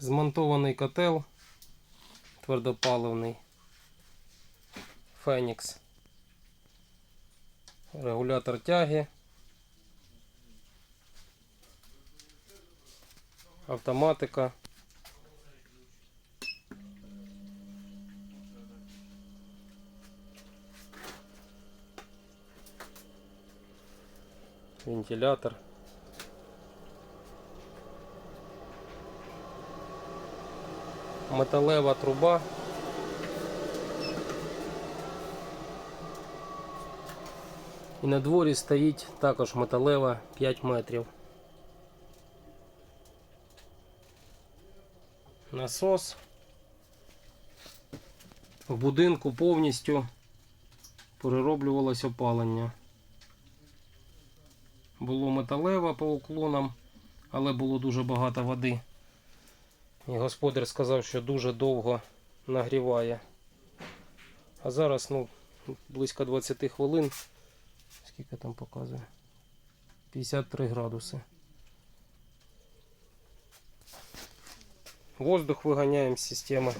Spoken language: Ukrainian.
Змонтований котел твердопаливний Фенікс. Регулятор тяги. Автоматика. Вентилятор. Металева труба. І на дворі стоїть також металева 5 метрів. Насос. В будинку повністю перероблювалось опалення. Було металеве по уклонам, але було дуже багато води. І господар сказав, що дуже довго нагріває. А зараз ну, близько 20 хвилин. Скільки там показує? 53 градуси. Воздух виганяємо з системи